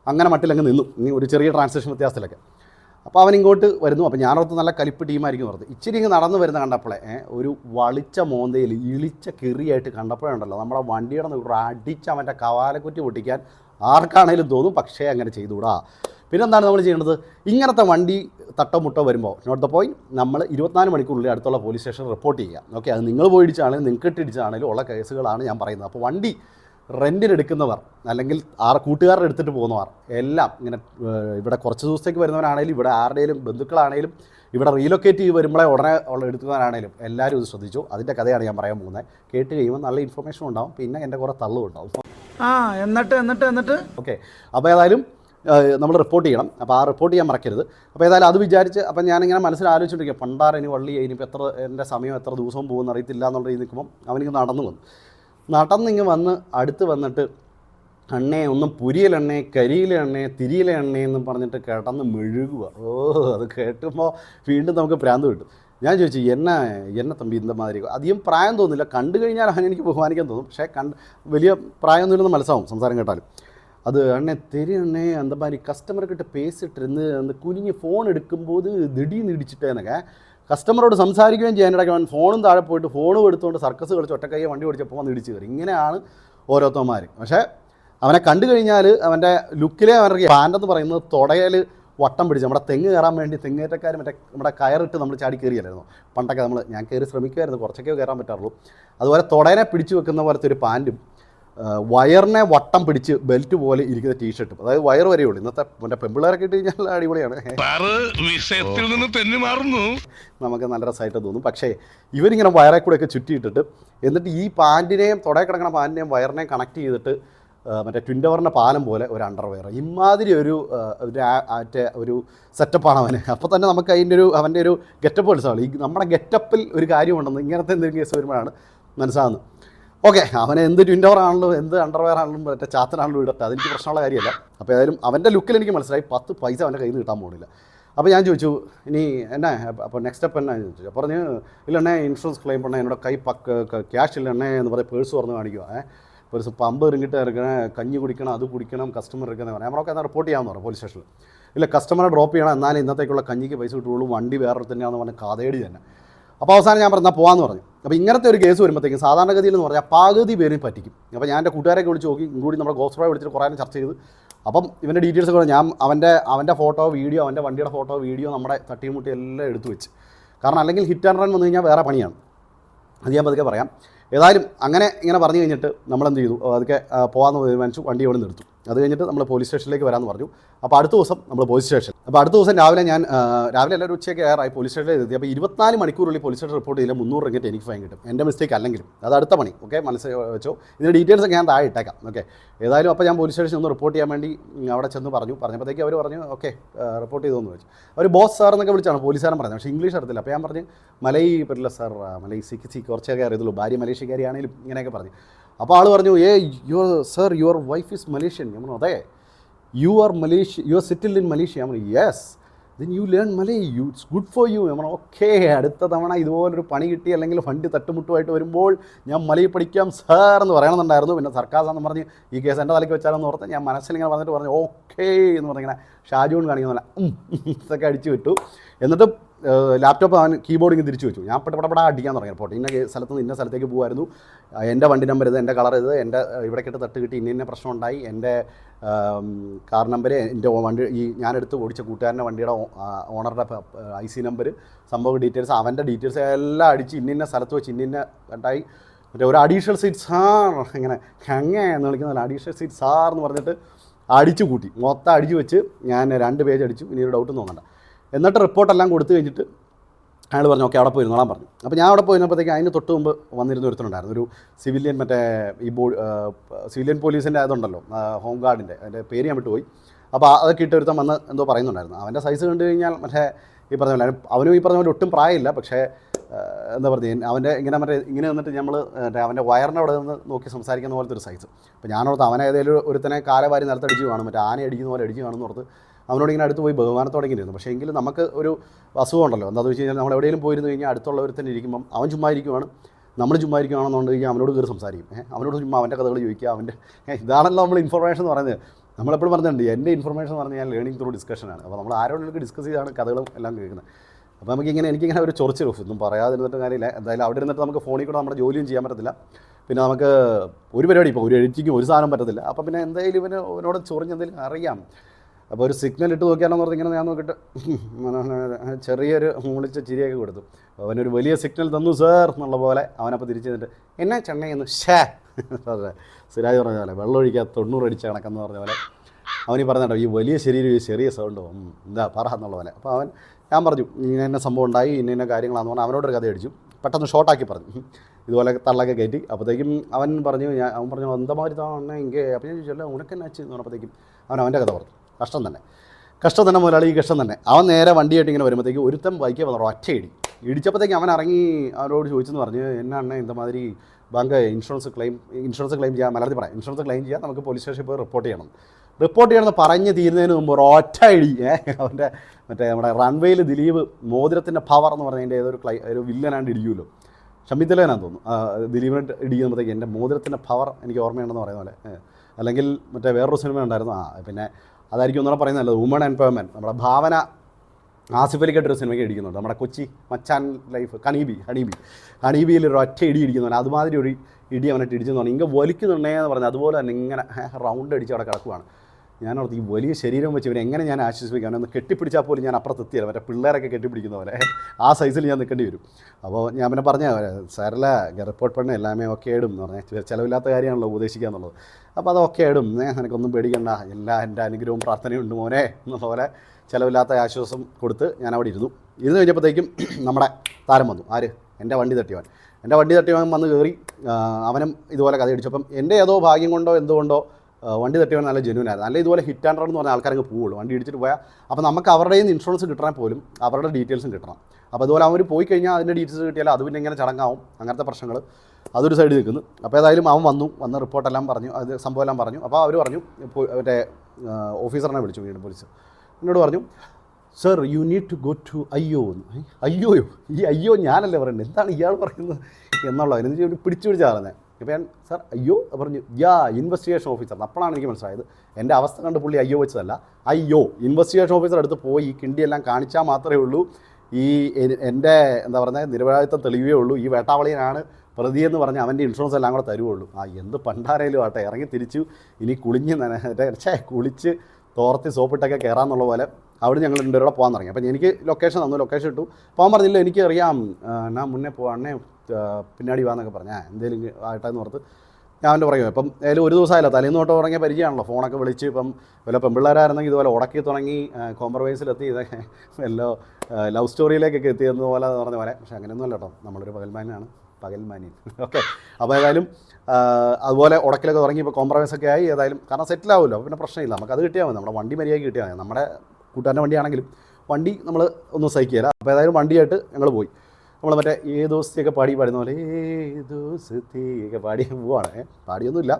അങ്ങനെ മട്ടിലങ്ങ് നിന്നു. ഇനി ഒരു ചെറിയ ട്രാൻസ്ലേഷൻ വ്യത്യാസത്തിലൊക്കെ. അപ്പോൾ അവൻ ഇങ്ങോട്ട് വരുന്നു. അപ്പോൾ ഞാനോർത്ത് നല്ല കലിപ്പ് ടീമായിരിക്കും ഓർത്ത് ഇച്ചിരി ഇങ്ങ് നടന്നു വരുന്ന കണ്ടപ്പോഴേ ഒരു വളിച്ച മോന്തയിൽ ഇളിച്ച കിറിയായിട്ട് കണ്ടപ്പോഴുണ്ടല്ലോ നമ്മുടെ വണ്ടിയുടെ ഒരു അടിച്ച് അവന്റെ കവാലക്കുറ്റി പൊട്ടിക്കാൻ ആർക്കാണേലും തോന്നും പക്ഷേ അങ്ങനെ ചെയ്തുകൂടാ. പിന്നെന്താണ് നമ്മൾ ചെയ്യേണ്ടത്? ഇങ്ങനത്തെ വണ്ടി തട്ടോ മുട്ടോ വരുമ്പോൾ നോട്ട് ദ പോയിന്റ് നമ്മൾ ഇരുപത്തിനാല് മണിക്കൂറിൽ അടുത്തുള്ള പോലീസ് സ്റ്റേഷൻ റിപ്പോർട്ട് ചെയ്യുക. ഓക്കെ അത് നിങ്ങൾ പോയിടിച്ചാണെങ്കിലും നിങ്ങൾക്ക് ഇട്ടിടിച്ചാണെങ്കിലും ഉള്ള കേസുകളാണ് ഞാൻ പറയുന്നത്. അപ്പോൾ വണ്ടി റെന്റിന് എടുക്കുന്നവർ അല്ലെങ്കിൽ ആ കൂട്ടുകാരുടെ എടുത്തിട്ട് പോകുന്നവർ എല്ലാം ഇങ്ങനെ ഇവിടെ കുറച്ച് ദിവസത്തേക്ക് വരുന്നവരാണെങ്കിലും ഇവിടെ ആരുടെയും ബന്ധുക്കളാണേലും ഇവിടെ റീലൊക്കേറ്റ് ചെയ്ത് വരുമ്പോഴേ ഉടനെ ഉള്ള എടുക്കുന്നവരാണേലും എല്ലാവരും ഇത് ശ്രദ്ധിച്ചു. അതിന്റെ കഥയാണ് ഞാൻ പറയാൻ പോകുന്നത്. കേട്ട് കഴിയുമ്പോൾ നല്ല ഇൻഫർമേഷൻ ഉണ്ടാവും. പിന്നെ എന്റെ കുറേ തള്ളും ഉണ്ടാവും. ആ എന്നിട്ട് എന്നിട്ട് എന്നിട്ട്? ഓക്കെ. അപ്പോൾ ഏതായാലും നമ്മൾ റിപ്പോർട്ട് ചെയ്യണം. അപ്പോൾ ആ റിപ്പോർട്ട് ചെയ്യാൻ മറക്കരുത്. അപ്പോൾ ഏതായാലും അത് വിചാരിച്ച് അപ്പം ഞാനിങ്ങനെ മനസ്സിൽ ആലോചിച്ചിട്ടിരിക്കുക പണ്ടാർ ഇനി വള്ളി ഇനിയിപ്പോൾ എത്ര എന്റെ സമയം എത്ര ദിവസവും പോകുമെന്ന് അറിയത്തില്ല എന്നുള്ള രീതിയിൽ നിൽക്കുമ്പോൾ അവനിക്ക് നടന്നു വന്നു. നടന്നിങ്ങ് വന്ന് അടുത്ത് വന്നിട്ട് എണ്ണയെ ഒന്നും പുരിയിലെണ്ണെ കരിയിലെ എണ്ണയെ തിരിയിലെ എണ്ണയെന്ന് പറഞ്ഞിട്ട് കിടന്ന് മെഴുകുക ഓ അത് കേട്ടുമ്പോൾ വീണ്ടും നമുക്ക് പ്രാന്ത് കിട്ടും. ഞാൻ ചോദിച്ചു എന്നെ എന്നെ തമ്പി ഇന്ന മാതിരി? അധികം പ്രായം തോന്നില്ല. കണ്ടു കഴിഞ്ഞാൽ അങ്ങനെ എനിക്ക് ബഹുമാനിക്കാൻ തോന്നും. പക്ഷേ കണ്ട് വലിയ പ്രായമൊന്നുമില്ലെന്ന് മനസ്സിലാവും സംസാരം കേട്ടാലും. അത് അണ്ണേ തെരും അണ്ണേ അന്തമാതിരി കസ്റ്റമർക്കിട്ട് പേസിട്ടിരുന്ന് അന്ന് കുനിഞ്ഞ് ഫോൺ എടുക്കുമ്പോൾ ദിടീന്ന് ഇടിച്ചിട്ടേന്നൊക്കെ. കസ്റ്റമറോട് സംസാരിക്കുകയും ചെയ്യാൻ ഇടയ്ക്ക് അവൻ ഫോണും താഴെ പോയിട്ട് ഫോണും എടുത്തുകൊണ്ട് സർക്കസ് കളിച്ച് ഒറ്റക്കൈയെ വണ്ടി ഓടിച്ചപ്പോൾ വന്ന് ഇടിച്ചു കയറി. ഇങ്ങനെയാണ് ഓരോരുത്തന്മാർ പക്ഷേ അവനെ കണ്ടു കഴിഞ്ഞാൽ അവന്റെ ലുക്കിലെ അവന്റെ പാന്റെന്ന് പറയുന്നത് തുടയൽ വട്ടം പിടിച്ച് നമ്മുടെ തെങ്ങ് കയറാൻ വേണ്ടി തെങ്ങേറ്റക്കാർ മറ്റേ നമ്മുടെ കയറിട്ട് നമ്മൾ ചാടി കയറിയല്ലായിരുന്നു? പണ്ടൊക്കെ നമ്മൾ ഞാൻ കയറി ശ്രമിക്കുമായിരുന്നു. കുറച്ചൊക്കെ കയറാൻ പറ്റാറുള്ളൂ. അതുപോലെ തുടയനെ പിടിച്ചു വെക്കുന്ന പോലത്തെ ഒരു പാന്റും വയറിനെ വട്ടം പിടിച്ച് ബെൽറ്റ് പോലെ ഇരിക്കുന്ന ടീഷർട്ട് അതായത് വയർ വരെ ഉള്ളൂ. ഇന്നത്തെ മറ്റേ പെമ്പിള്ളേരൊക്കെ ഇട്ട് കഴിഞ്ഞാൽ അടിപൊളിയാണ്. വിഷയത്തിൽ നിന്ന് തെന്നി മാറുന്നു. നമുക്ക് നല്ല രസമായിട്ട് തോന്നും. പക്ഷേ ഇവരിങ്ങനെ വയറെ കൂടെയൊക്കെ ചുറ്റിയിട്ടിട്ട് എന്നിട്ട് ഈ പാന്റിനെയും തുടയെ കിടക്കുന്ന പാന്റിനെയും വയറിനെയും കണക്ട് ചെയ്തിട്ട് മറ്റേ ട്വിൻഡവറിന്റെ പാലം പോലെ ഒരു അണ്ടർവെയർ ഇമാതിരി ഒരു ഒരു മറ്റേ ഒരു സെറ്റപ്പാണ് അവന്. അപ്പോൾ തന്നെ നമുക്ക് അതിന്റെ ഒരു അവന്റെ ഒരു ഗെറ്റപ്പ് മനസ്സിലാവുള്ളൂ ഈ നമ്മുടെ ഗെറ്റപ്പിൽ ഒരു കാര്യമുണ്ടെന്ന് ഇങ്ങനത്തെ എന്തെങ്കിലും കേസ് വരുമ്പോഴാണ് മനസ്സിലാകുന്നത് ഓക്കെ അവനെ എന്ത് ട്വിൻഡോർ ആണല്ലോ എന്ത് അണ്ടർവെയർ ആണല്ലോ മറ്റേ ചാത്തനാണല്ലോ ഇടട്ടെ അതെനിക്ക് പ്രശ്നമുള്ള കാര്യമല്ല. അപ്പോൾ ഏതായാലും അവന്റെ ലുക്കിൽ എനിക്ക് മനസ്സിലായി പത്ത് പൈസ അവന്റെ കയ്യിൽ നിന്ന് കിട്ടാൻ പോകുന്നില്ല അപ്പോൾ ഞാൻ ചോദിച്ചു ഇനി എന്നാ അപ്പോൾ നെക്സ്റ്റ് സ്റ്റെപ്പ് എന്നാ? ചോദിച്ചു പറഞ്ഞ് ഇല്ലെണ്ണേ ഇൻഷുറൻസ് ക്ലെയിം പണേ എന്നോട് കൈ പക്ക ക്യാഷ് ഇല്ലെണ്ണേ എന്ന് പറഞ്ഞ് പേഴ്സ് പറഞ്ഞ് കാണിക്കുക ഏഹ് പേഴ്സ് പമ്പ് ഇറങ്ങിട്ട് ഇറങ്ങണേ കഞ്ഞി കുടിക്കണം അത് കുടിക്കണം കസ്റ്റമർ ഇറക്കണം പറയാം നമ്മളൊക്കെ എന്നാൽ റിപ്പോർട്ട് ചെയ്യാമെന്ന് പറഞ്ഞു പോലീസ് സ്റ്റേഷനിൽ ഇല്ല കസ്റ്റമറെ ഡ്രോപ്പ് ചെയ്യണം എന്നാലും ഇന്നത്തേക്കുള്ള കഞ്ഞിക്ക് പൈസ കിട്ടുള്ളൂ വണ്ടി വേറെ തന്നെയാണെന്ന് പറഞ്ഞ് കാതേടി തന്നെ. അപ്പോൾ അവസാനം ഞാൻ പറഞ്ഞാൽ പോകാമെന്ന് പറഞ്ഞു. അപ്പോൾ ഇങ്ങനത്തെ ഒരു കേസ് വരുമ്പോഴത്തേക്കും സാധാരണഗതിയിൽ എന്ന് പറഞ്ഞാൽ പകുതി പേരും പറ്റിക്കും. അപ്പോൾ ഞാൻ എന്റെ കൂട്ടുകാരൊക്കെ വിളിച്ച് നോക്കി ഇൻക്ലൂഡിങ് നമ്മുടെ ഗോസ്പ്രോ വിളിച്ചിട്ട് കുറേ ചർച്ച ചെയ്ത്. അപ്പം ഇവന്റെ ഡീറ്റെയിൽസ് ഒക്കെ ഞാൻ അവന്റെ അവന്റെ ഫോട്ടോ വീഡിയോ അവന്റെ വണ്ടിയുടെ ഫോട്ടോ വീഡിയോ നമ്മുടെ തട്ടിമുട്ടി എല്ലാം എടുത്തു വെച്ച്. കാരണം അല്ലെങ്കിൽ ഹിറ്റ് ആൻഡ് റൺ വന്നു കഴിഞ്ഞാൽ വേറെ പണിയാണ്. അത് ഞാൻ പതുക്കെ പറയാം. ഏതായാലും അങ്ങനെ ഇങ്ങനെ പറഞ്ഞു കഴിഞ്ഞിട്ട് നമ്മൾ എന്ത് ചെയ്തു? അതൊക്കെ പോകാമെന്ന് തീരുമാനിച്ചു. വണ്ടി ഇവിടെ നിർത്തും. അത് കഴിഞ്ഞിട്ട് നമ്മൾ പോലീസ് സ്റ്റേഷനിലേക്ക് വരാമെന്ന് പറഞ്ഞു. അപ്പോൾ അടുത്ത ദിവസം നമ്മൾ പോലീസ് സ്റ്റേഷൻ അപ്പോൾ അടുത്ത ദിവസം രാവിലെ ഞാൻ രാവിലെ എല്ലാവരും ഉച്ചയ്ക്ക് കയറായി പോലീസ് സ്റ്റേഷനിൽ എത്തി. അപ്പോൾ ഇരുപത്തിനാല് മണിക്കൂറുള്ളിൽ പോലീസ് സ്റ്റേഷൻ റിപ്പോർട്ട് ചെയ്താൽ മുന്നൂറ് റിങ്ങിട്ട് എനിക്ക് ഫൈൻ കിട്ടും. എന്റെ മിസ്റ്റേക്ക് അല്ലെങ്കിലും. അത് അടുത്ത പണി. ഓക്കെ മനസ്സിൽ വെച്ചോ. ഇതിന്റെ ഡീറ്റെയിൽസ് ഒക്കെ ഞാൻ താഴെ ഇട്ടേക്കാം. ഓക്കെ ഏതായാലും അപ്പോൾ ഞാൻ പോലീസ് സ്റ്റേഷനിൽ ഒന്ന് റിപ്പോർട്ട് ചെയ്യാൻ വേണ്ടി അവിടെ ചെന്ന് പറഞ്ഞു. പറഞ്ഞപ്പോഴത്തേക്ക് അവർ പറഞ്ഞു ഓക്കെ റിപ്പോർട്ട് ചെയ്തോന്ന് വെച്ചു അവർ ബോസ് സാർ എന്നൊക്കെ വിളിച്ചാണ് പോലീസുകാരൻ പറഞ്ഞത്. പക്ഷേ ഇംഗ്ലീഷ് അറിയത്തില്ല. അപ്പോൾ ഞാൻ പറഞ്ഞു മലൈ പറ്റില്ല സാർ മലൈ സിക്ക് സി കുറച്ചൊക്കെ അറിയത്തുള്ളൂ. ഭാര്യ മലേഷ്യക്കാരിയാണെങ്കിലും ഇങ്ങനെയൊക്കെ പറഞ്ഞു. അപ്പോൾ ആൾ പറഞ്ഞു ഏ your sir your wife is Malaysian ഞാൻ പറഞ്ഞു അതെ. You are Malaysia you are settled in Malaysia ഞാൻ പറഞ്ഞു yes then you learn Malay you it's good for you നമ്മൾ ഓക്കെ അടുത്ത തവണ ഇതുപോലൊരു പണി കിട്ടി അല്ലെങ്കിൽ ഫണ്ട് തട്ടുമുട്ടുമായിട്ട് വരുമ്പോൾ ഞാൻ മലയിൽ പഠിക്കാം സർ എന്ന് പറയണമെന്നുണ്ടായിരുന്നു. പിന്നെ സർക്കാസാന്ന് പറഞ്ഞ് ഈ കേസ് എന്റെ തലയ്ക്ക് വെച്ചാലെന്ന് ഓർത്ത് ഞാൻ മനസ്സിലിങ്ങനെ വന്നിട്ട് പറഞ്ഞു ഓക്കേ എന്ന് പറഞ്ഞിങ്ങനെ ഷാജൂൺ കാണിക്കുന്നില്ല ഇതൊക്കെ അടിച്ചു വിട്ടു. എന്നിട്ട് ലാപ്ടോപ്പ് അവൻ കീബോർഡ് ഇങ്ങനെ തിരിച്ചു വെച്ചു. ഞാൻ പെട്ടപ്പെടാ അടിക്കാൻ തുടങ്ങി റിപ്പോർട്ട് ഇന്ന സ്ഥലത്ത് നിന്ന് ഇന്ന സ്ഥലത്തേക്ക് പോകുമായിരുന്നു എന്റെ വണ്ടി നമ്പർ ഇത് എന്റെ കളർ ഇത് എന്റെ ഇവിടെ കിട്ട് തട്ട് കിട്ടി ഇന്ന ഇന്ന പ്രശ്നം ഉണ്ടായി. എന്റെ കാർ നമ്പർ എന്റെ വണ്ടി ഈ ഞാനെടുത്ത് ഓടിച്ച കൂട്ടുകാരന്റെ വണ്ടിയുടെ ഓണറുടെ ഐ സി നമ്പർ സംഭവ ഡീറ്റെയിൽസ് അവന്റെ ഡീറ്റെയിൽസ് എല്ലാം അടിച്ച് ഇന്ന ഇന്ന സ്ഥലത്ത് വെച്ച് ഇന്ന ഉണ്ടായി. മറ്റേ ഒരു അഡീഷണൽ സീറ്റ് സാർ ഇങ്ങനെ ഹെങ്ങ എന്ന് വിളിക്കുന്ന അഡീഷണൽ സീറ്റ് സാർ എന്ന് പറഞ്ഞിട്ട് അടിച്ചു കൂട്ടി. മൊത്തം അടിച്ചു വെച്ച് ഞാൻ രണ്ട് പേജ് അടിച്ചു. ഇനി ഒരു ഡൗട്ടും തോന്നണ്ട എന്നിട്ട് റിപ്പോർട്ടെല്ലാം കൊടുത്തു കഴിഞ്ഞിട്ട് അയാൾ പറഞ്ഞു ഓക്കെ അവിടെ പോയി ഇരുന്നോളാൻ പറഞ്ഞു. അപ്പോൾ ഞാൻ അവിടെ പോയിരുന്നപ്പോഴത്തേക്ക് അതിന് തൊട്ട് മുമ്പ് വന്നിരുന്ന ഒരുത്തനുണ്ടായിരുന്നു. ഒരു സിവിലിയൻ മറ്റേ ഈ ബോ സിവിലിയൻ പോലീസിന്റെ അതുണ്ടല്ലോ ഹോം ഗാർഡിന്റെ അതിന്റെ പേര് ഞാൻ വിട്ടുപോയി. അപ്പോൾ അതൊക്കെ ഇട്ട് ഒരുത്തൻ വന്ന് എന്തോ പറയുന്നുണ്ടായിരുന്നു. അവന്റെ സൈസ് കണ്ടു കഴിഞ്ഞാൽ മറ്റേ ഈ പറഞ്ഞ പോലെ അവനും ഈ പറഞ്ഞ പോലെ ഒട്ടും പ്രായമില്ല പക്ഷേ എന്താ പറയുക അവന്റെ ഇങ്ങനെ മറ്റേ ഇങ്ങനെ നിന്നിട്ട് നമ്മൾ അവന്റെ വയറിന്റെ അവിടെ നിന്ന് നോക്കി സംസാരിക്കുന്ന പോലത്തെ ഒരു സൈസ് അപ്പോൾ ഞാനോർത്ത് അവനെ ഏതെങ്കിലും ഒരുത്തനെ കാലവാരി നിലത്തടിച്ച് കാണും മറ്റേ ആന അടിക്കുന്ന പോലെ അടിച്ച് കാണുമെന്ന് ഓർത്ത് അവനോട് ഇങ്ങനെ അടുത്ത് പോയി ബഹുമാനത്തോടെ ഇങ്ങനെ ഇരുന്നു. പക്ഷേ എങ്കിലും നമുക്ക് ഒരു അസുഖം ഉണ്ടല്ലോ. എന്താണെന്ന് വെച്ച് കഴിഞ്ഞാൽ നമ്മൾ എവിടെയെങ്കിലും പോയിരുന്നു കഴിഞ്ഞാൽ അടുത്തുള്ള ഒരുത്തന്നെ ഇരിക്കുമ്പം അവൻ ചുമ്മാ ഇരിക്കുവാണ് നമ്മൾ ചുമ്മാ ഇരിക്കുകയാണെന്നുണ്ട് കഴിഞ്ഞാൽ അവനോട് കയറി സംസാരിക്കും. അവനോട് ചുമ്മാ അവന്റെ കഥകൾ ചോദിക്കുക അവന്റെ ഇതാണല്ലോ നമ്മൾ ഇൻഫർമേഷൻ എന്ന് പറയുന്നത്. നമ്മളെപ്പോഴും പറഞ്ഞിട്ടുണ്ട് എന്റെ ഇൻഫർമേഷൻ എന്ന് പറഞ്ഞാൽ ലേണിംഗ് ത്രൂ ഡിസ്കഷനാണ് അപ്പോൾ നമ്മൾ ആരോടെങ്കിലും ഡിസ്കസ് ചെയ്താണ് കഥകളും എല്ലാം കേൾക്കുന്നത്. അപ്പോൾ നമുക്കിങ്ങനെ എനിക്കിങ്ങനെ ഒരു ചൊറിച്ചിൽ ഒന്നും പറയാതിരുന്നിട്ട് കാര്യമില്ല. എന്തായാലും അവിടെ ഇരുന്നിട്ട് നമുക്ക് ഫോണിൽ കൂടെ നമ്മുടെ ജോലിയും ചെയ്യാൻ പറ്റത്തില്ല. പിന്നെ നമുക്ക് ഒരു പരിപാടി ഇപ്പോൾ ഒരു എഡിറ്റിങ്ങും ഒരു സാധനം പറ്റത്തില്ല. അപ്പോൾ പിന്നെ എന്തായാലും ഇവന് ഇവനോട് ചൊറിഞ്ഞ് എന്തെങ്കിലും അറിയാം. അപ്പോൾ ഒരു സിഗ്നൽ ഇട്ട് നോക്കിയാലോ എന്ന് പറഞ്ഞ് ഇങ്ങനെ ഞാൻ നോക്കിയിട്ട് ചെറിയൊരു മൂളിച്ച ചിരിയൊക്കെ കൊടുത്തു. അവനൊരു വലിയ സിഗ്നൽ തന്നു സർ എന്നുള്ള പോലെ അവനപ്പോൾ തിരിച്ചു തന്നിട്ട് എന്നാ ചെന്നൈന്ന് ഷേ അതെ സിരാജ് പറഞ്ഞ പോലെ വെള്ളം ഒഴിക്കാത്ത തൊണ്ണൂറ് അടിച്ച കണക്കെന്ന് പറഞ്ഞ പോലെ. അവനീ പറഞ്ഞോ ഈ വലിയ ശരീരം ഈ ചെറിയ സൗണ്ട് എന്താ പറ എന്നുള്ള പോലെ. അപ്പോൾ അവൻ ഞാൻ പറഞ്ഞു ഇങ്ങനെ ഇന്ന സംഭവം ഉണ്ടായി ഇന്ന ഇന്ന കാര്യങ്ങളാണെന്ന് പറഞ്ഞാൽ അവനോടൊരു കഥ അടിച്ചു പെട്ടെന്ന് ഷോർട്ടാക്കി പറഞ്ഞു. ഇതുപോലെ തള്ളൊക്കെ കയറ്റി. അപ്പോഴത്തേക്കും അവൻ പറഞ്ഞു ഞാൻ അവൻ പറഞ്ഞു എന്താ മാതിരി തന്നെ എങ്കിൽ അപ്പം ഞാൻ ചോദിച്ചല്ല ഉണക്കെന്നാച്ച് എന്ന് പറഞ്ഞപ്പോഴത്തേക്കും അവൻ അവന്റെ കഥ പറഞ്ഞു. കഷ്ടം തന്നെ. കഷ്ടം തന്നെ മുതലാളി ഈ കഷ്ടം തന്നെ. അവൻ നേരെ വണ്ടിയായിട്ട് ഇങ്ങനെ വരുമ്പോഴത്തേക്ക് ഒരുത്തം ബൈക്കേ ഒറ്റ ഒറ്റയിടി ഇടിച്ചപ്പോഴത്തേക്ക് അവൻ ഇറങ്ങി അവരോട് ചോദിച്ചെന്ന് പറഞ്ഞു എന്നാ എന്തമാതിരി bank insurance claim insurance claim ചെയ്യാൻ മലയാളത്തിൽ പറയാം ഇൻഷുറൻസ് ക്ലെയിം ചെയ്യാൻ നമുക്ക് പോലീസ് സ്റ്റേഷനിൽ പോയി റിപ്പോർട്ട് ചെയ്യണം. റിപ്പോർട്ട് ചെയ്യണമെന്ന് പറഞ്ഞു തീരുന്നതിന് മുമ്പ് ഒരു ഒറ്റ ഇടി അവന്റെ മറ്റേ നമ്മുടെ റൺവേയിൽ ദിലീപ് മോതിരത്തിന്റെ പവർ എന്ന് പറഞ്ഞതിന്റെ ഏതൊരു ക്ലൈ ഒരു വില്ലനാണ്ട് ഇടിക്കുമല്ലോ. ഷമിത്തലേനാന്ന് തോന്നുന്നു. ദിലീപിനെ ഇടിക്കുമ്പോഴത്തേക്ക് എന്റെ മോതിരത്തിന്റെ പവർ എനിക്ക് ഓർമ്മയുണ്ടെന്ന് പറയുന്ന പോലെ അല്ലെങ്കിൽ മറ്റേ വേറൊരു സിനിമ ഉണ്ടായിരുന്നു. ആ പിന്നെ അതായിരിക്കും ഒന്നുകൂടെ പറയുന്നതല്ല വുമൺ എംപവർമെന്റ് നമ്മുടെ ഭാവന ആസിഫ് അലി ഒരു സിനിമയ്ക്ക് ഇടിക്കുന്നുണ്ട്. നമ്മുടെ കൊച്ചി മച്ചാൻ ലൈഫ് കണീബി ഹണീബി. ഹണീബിയിൽ ഒരു ഒറ്റ ഇടി ഇടിക്കുന്നുണ്ട്. അതുമാതിരി ഒരു ഇടി അവനെ ഇടിച്ചെന്ന് പറഞ്ഞു. ഇങ്ങനെ വലിക്കുന്നുണ്ടേ എന്ന് പറഞ്ഞാൽ അതുപോലെ തന്നെ ഇങ്ങനെ റൗണ്ട് അടിച്ച് അവിടെ കിടക്കുവാണ്. ഞാനോർത്ത് ഈ വലിയ ശരീരം വെച്ച് ഇവനെ എങ്ങനെ ഞാൻ ആശ്വസിപ്പിക്കാൻ ഒന്ന് കെട്ടിപ്പിടിച്ചാൽ പോലും ഞാൻ അപ്പുറത്ത് എത്തിയാൽ മറ്റേ പിള്ളേരൊക്കെ കെട്ടിപ്പിടിക്കുന്ന പോലെ. ആ സൈസിൽ ഞാൻ നിൽക്കേണ്ടി വരും. അപ്പോൾ ഞാൻ പിന്നെ പറഞ്ഞ സാരല്ല റിപ്പോർട്ട് പണി എല്ലാമേ ഒക്കെ ഇടും എന്ന് പറഞ്ഞാൽ ചിലവില്ലാത്ത കാര്യമാണല്ലോ ഉപദേശിക്കുക എന്നുള്ളത്. അപ്പോൾ അത് ഒക്കെ ഇടും ഏ നിനക്കൊന്നും പേടിക്കണ്ട. എല്ലാ എന്റെ അനുഗ്രഹവും പ്രാർത്ഥനയും ഉണ്ട് മോനെ എന്നുള്ള പോലെ ചിലവില്ലാത്ത ആശ്വാസം കൊടുത്ത് ഞാൻ അവിടെ ഇരുന്നു. ഇരുന്ന് കഴിഞ്ഞപ്പോഴത്തേക്കും നമ്മുടെ താരം വന്നു. ആര്? എന്റെ വണ്ടി തട്ടിയവൻ. എന്റെ വണ്ടി തട്ടിയവൻ വന്ന് കയറി അവനും ഇതുപോലെ കഥ അടിച്ചപ്പം എന്റെ ഏതോ ഭാഗ്യം കൊണ്ടോ എന്തുകൊണ്ടോ വണ്ടി തട്ടിയവൻ നല്ല ജെനുവിനായിരുന്നു. നല്ല ഇതുപോലെ ഹിറ്റ് ആൻഡ് റൺ എന്ന് പറഞ്ഞ ആൾക്കാരങ്ങ് പോവുള്ളൂ. വണ്ടി ഇടിച്ചിട്ട് പോയാൽ അപ്പോൾ നമുക്ക് അവരുടെ നിന്ന് ഇൻഷുറൻസ് കിട്ടാൻ പോലും അവരുടെ ഡീറ്റെയിൽസും കിട്ടണം. അപ്പോൾ അതുപോലെ അവർ പോയി കഴിഞ്ഞാൽ അതിന്റെ ഡീറ്റെയിൽസ് കിട്ടിയാൽ അത് പിന്നെ ഇങ്ങനെ ചടങ്ങാവും. അങ്ങനത്തെ പ്രശ്നങ്ങൾ അതൊരു സൈഡിൽ നിൽക്കുന്നു. അപ്പോൾ ഏതായാലും അവൻ വന്നു. വന്ന റിപ്പോർട്ടെല്ലാം പറഞ്ഞു. അത് സംഭവം എല്ലാം പറഞ്ഞു. അപ്പോൾ അവർ പറഞ്ഞു മറ്റേ ഓഫീസറിനെ വിളിച്ചു വീണ്ടും പോലീസ് എന്നോട് പറഞ്ഞു sir you need to go to അയ്യോ എന്ന്. അയ്യോയോ ഈ അയ്യോ ഞാനല്ലേ പറയുന്നത് എന്താണ് ഇയാൾ പറയുന്നത്? എന്നുള്ളത് എന്ന് പിടിച്ചു പിടിച്ചാൽ പറഞ്ഞത് അപ്പോൾ ഞാൻ സാർ അയ്യോ പറഞ്ഞു യാ ഇൻവെസ്റ്റിഗേഷൻ ഓഫീസർ അപ്പോഴാണ് എനിക്ക് മനസ്സിലായത്. എന്റെ അവസ്ഥ കണ്ട് പുള്ളി അയ്യോ വെച്ചതല്ല. അയ്യോ ഇൻവെസ്റ്റിഗേഷൻ ഓഫീസർ അടുത്ത് പോയി ഈ കിണ്ടിയെല്ലാം കാണിച്ചാൽ മാത്രമേ ഉള്ളൂ. ഈ എന്റെ എന്താ പറയുക നിരപരാധിത്വം തെളിവേ ഉള്ളൂ. ഈ വേട്ടാവളിയനാണ് പ്രതി എന്ന് പറഞ്ഞാൽ അവന്റെ ഇൻഷുറൻസ് എല്ലാം കൂടെ തരുവുള്ളൂ ആ എന്ത് പണ്ടാരേലും ആട്ടെ ഇറങ്ങി തിരിച്ചു. ഇനി കുളിഞ്ഞ് നന- കുളിച്ച് തോർത്തി സോപ്പിട്ടൊക്കെ കയറാമെന്നുള്ള പോലെ അവിടെ ഞങ്ങൾ രണ്ടുപേരോടെ പോകാൻ തുടങ്ങി. അപ്പം എനിക്ക് ലൊക്കേഷൻ തന്നു ലൊക്കേഷൻ ഇട്ടു. പോകാൻ പറഞ്ഞില്ല എനിക്ക് അറിയാം ഞാൻ മുന്നേ പോകാണേ പിന്നാടി വാന്നൊക്കെ പറഞ്ഞാൽ എന്തെങ്കിലും ആയിട്ടെന്ന് ഓർത്ത് ഞാൻ അവന്റെ പറയും ഇപ്പം ഏതായാലും ഒരു ദിവസമായില്ല തലേന്ന് തൊട്ട് തുടങ്ങിയ പരിചയമാണല്ലോ. ഫോണൊക്കെ വിളിച്ച് ഇപ്പം വല്ല പെൺപിള്ളേരായിരുന്നെങ്കിൽ ഇതുപോലെ ഉടക്കി തുടങ്ങി കോംപ്രമൈസിലെത്തി ഇതൊക്കെ വല്ലോ ലവ് സ്റ്റോറിയിലേക്കൊക്കെ എത്തിയെന്ന പോലെ എന്ന് പറഞ്ഞ പോലെ. പക്ഷേ അങ്ങനെയൊന്നും അല്ല കേട്ടോ. നമ്മളൊരു പകൽമാനാണ്. പകൽമാനി. ഓക്കെ. അപ്പോൾ ഏതായാലും അതുപോലെ ഉടക്കിലൊക്കെ തുടങ്ങി ഇപ്പോൾ കോംപ്രമൈസൊക്കെ ആയി. ഏതായാലും കാരണം സെറ്റിലാവുമല്ലോ പിന്നെ പ്രശ്നമില്ല. നമുക്ക് അത് കിട്ടിയാൽ മതി. നമ്മുടെ വണ്ടി മര്യാദയ്ക്ക് കിട്ടിയാൽ മതി. നമ്മുടെ കൂട്ടുകാരന്റെ വണ്ടിയാണെങ്കിലും വണ്ടി നമ്മൾ ഒന്നും സഹിക്കുകയില്ല. അപ്പോൾ ഏതായാലും വണ്ടിയായിട്ട് ഞങ്ങൾ പോയി. നമ്മൾ മറ്റേ ഏ ദിവസത്തെയൊക്കെ പാടി പാടുന്ന പോലെ ഏ ദിവസത്തെയൊക്കെ പാടി പോവാണ്. പാടിയൊന്നുമില്ല.